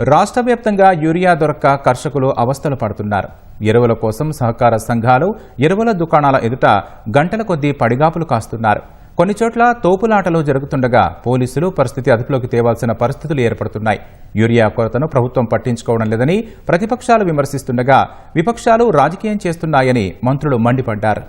రాష్ట్ర వ్యాప్తంగా యూరియా దొరక్క కర్షకులు అవస్థలు పడుతున్నారు. ఎరువుల కోసం సహకార సంఘాలు ఎరువుల దుకాణాల ఎదుట గంటల కొద్దీ పడిగాపులు కాస్తున్నారు. కొన్ని చోట్ల తోపులాటలు జరుగుతుండగా పోలీసులు పరిస్థితి అదుపులోకి తేవాల్సిన పరిస్థితులు ఏర్పడుతున్నాయి. యూరియా కొరతను ప్రభుత్వం పట్టించుకోవడం లేదని ప్రతిపక్షాలు విమర్శిస్తుండగా విపక్షాలు రాజకీయం చేస్తున్నాయని మంత్రులు మండిపడ్డారు.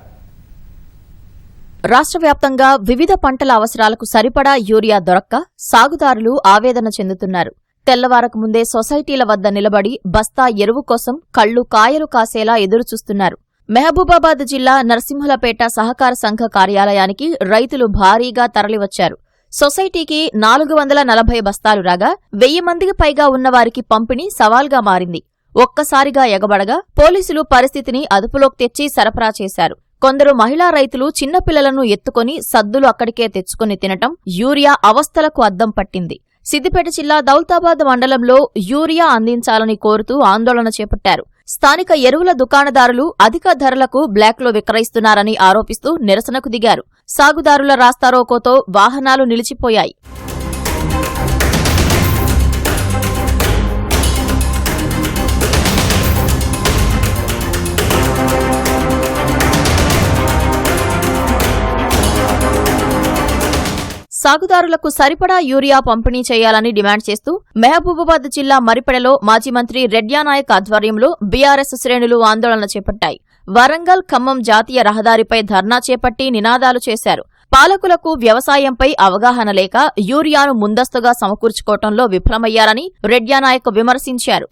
రాష్ట్ర వ్యాప్తంగా వివిధ పంటల అవసరాలకు సరిపడా యూరియా దొరక్క సాగుదారులు ఆవేదన చెందుతున్నారు. తెల్లవారకు ముందే సొసైటీల వద్ద నిలబడి బస్తా ఎరువు కోసం కళ్ళు కాయలు కాసేలా ఎదురుచూస్తున్నారు. మహబూబాబాద్ జిల్లా నరసింహులపేట సహకార సంఘ కార్యాలయానికి రైతులు భారీగా తరలివచ్చారు. సొసైటీకి నాలుగు వందల నలభై బస్తాలు రాగా వెయ్యి మందికి పైగా ఉన్నవారికి పంపిణీ సవాల్గా మారింది. ఒక్కసారిగా ఎగబడగా పోలీసులు పరిస్థితిని అదుపులోకి తెచ్చి సరఫరా చేశారు. కొందరు మహిళా రైతులు చిన్నపిల్లలను ఎత్తుకొని సద్దులు అక్కడికే తెచ్చుకుని తినటం యూరియా అవస్థలకు అద్దం పట్టింది. సిద్దిపేట జిల్లా దౌల్తాబాద్ మండలంలో యూరియా అందించాలని కోరుతూ ఆందోళన చేపట్టారు. స్థానిక ఎరువుల దుకాణదారులు అధిక ధరలకు బ్లాక్లో విక్రయిస్తున్నారని ఆరోపిస్తూ నిరసనకు దిగారు. సాగుదారుల రాస్తారోకోతో వాహనాలు నిలిచిపోయాయి. సాగుదారులకు సరిపడా యూరియా పంపిణీ చేయాలని డిమాండ్ చేస్తూ మహబూబాబాద్ జిల్లా మరిపెడలో మాజీ మంత్రి రెడ్యానాయక్ ఆధ్వర్యంలో బీఆర్ఎస్ శ్రేణులు ఆందోళన చేపట్టాయి. వరంగల్ ఖమ్మం జాతీయ రహదారిపై ధర్నా చేపట్టి నినాదాలు చేశారు. పాలకులకు వ్యవసాయంపై అవగాహన లేక యూరియాను ముందస్తుగా సమకూర్చుకోవటంలో విఫలమయ్యారని రెడ్యానాయక్ విమర్శించారు.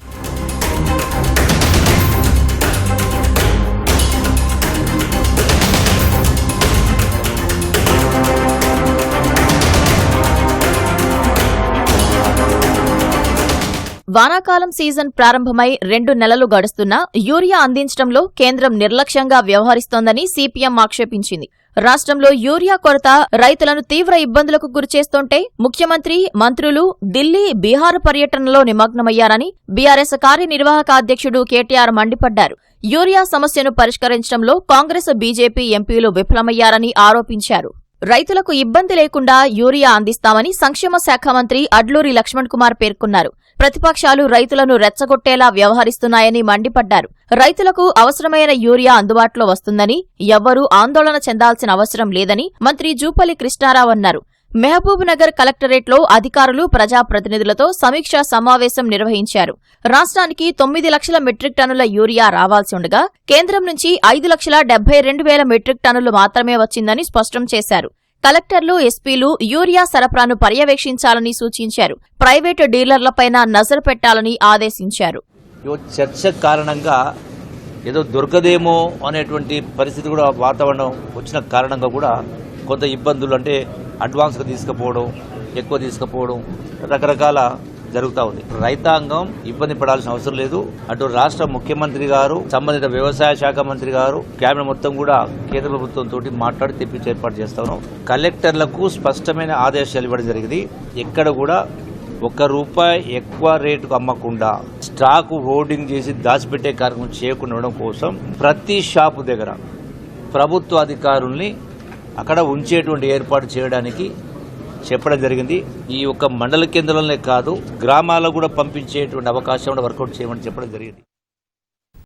వానాకాలం సీజన్ ప్రారంభమై రెండు నెలలు గడుస్తున్నా యూరియా అందించడంలో కేంద్రం నిర్లక్ష్యంగా వ్యవహరిస్తోందని సిపిఎం ఆక్షేపించింది. రాష్ట్రంలో యూరియా కొరత రైతులను తీవ్ర ఇబ్బందులకు గురిచేస్తుంటే ముఖ్యమంత్రి మంత్రులు ఢిల్లీ బీహార్ పర్యటనలో నిమగ్నమయ్యారని బీఆర్ఎస్ కార్యనిర్వాహక అధ్యక్షుడు కేటీఆర్ మండిపడ్డారు. యూరియా సమస్యను పరిష్కరించడంలో కాంగ్రెస్ బీజేపీ ఎంపీలు విఫలమయ్యారని ఆరోపించారు. రైతులకు ఇబ్బంది లేకుండా యూరియా అందిస్తామని సంక్షేమ శాఖ మంత్రి అడ్లూరి లక్ష్మణ్ కుమార్ పేర్కొన్నారు. ప్రతిపక్షాలు రైతులను రెచ్చగొట్టేలా వ్యవహరిస్తున్నాయని మండిపడ్డారు. రైతులకు అవసరమైన యూరియా అందుబాటులో వస్తుందని ఎవ్వరూ ఆందోళన చెందాల్సిన అవసరం లేదని మంత్రి జూపల్లి కృష్ణారావు అన్నారు. మహబూబ్ నగర్ కలెక్టరేట్లో అధికారులు ప్రజాప్రతినిధులతో సమీక్షా సమావేశం నిర్వహించారు. రాష్ట్రానికి తొమ్మిది లక్షల మెట్రిక్ టన్నుల యూరియా రావాల్సి ఉండగా కేంద్రం నుంచి ఐదు లక్షల డెబ్బై రెండు వేల మెట్రిక్ టన్నులు మాత్రమే వచ్చిందని స్పష్టం చేశారు. కలెక్టర్లు ఎస్పీలు యూరియా సరఫరాను పర్యవేక్షించాలని సూచించారు. ప్రైవేటు డీలర్లపైన నజరు పెట్టాలని ఆదేశించారు. చర్చ కారణంగా ఏదో దొరకదేమో అనేటువంటి పరిస్థితి కూడా వాతావరణం వచ్చిన కారణంగా కూడా కొంత ఇబ్బందులు అంటే అడ్వాన్స్గా తీసుకుపోవడం ఎక్కువ తీసుకుపోవడం రకరకాల జరుగుతూ ఉంది. రైతాంగం ఇబ్బంది పడాల్సిన అవసరం లేదు. అటు రాష్ట్ర ముఖ్యమంత్రి గారు సంబంధిత వ్యవసాయ శాఖ మంత్రి గారు కేబినెట్ మొత్తం కూడా కేంద్ర ప్రభుత్వం తోటి మాట్లాడి తెప్పించి ఏర్పాటు చేస్తా ఉన్నాం. కలెక్టర్లకు స్పష్టమైన ఆదేశాలు ఇవ్వడం జరిగింది. ఎక్కడ కూడా ఒక్క రూపాయి ఎక్కువ రేటుకు అమ్మకుండా స్టాక్ హోర్డింగ్ చేసి దాచిపెట్టే కార్యక్రమం చేయకుండా ఉండడం కోసం ప్రతి షాపు దగ్గర ప్రభుత్వ అధికారుల్ని అక్కడ ఉంచేటువంటి ఏర్పాటు చేయడానికి చెప్పడం జరిగింది. ఈ యొక్క మండల కేంద్రంలోనే కాదు గ్రామాలకు కూడా పంపించేటువంటి అవకాశం కూడా వర్కౌట్ చేయమని చెప్పడం జరిగింది.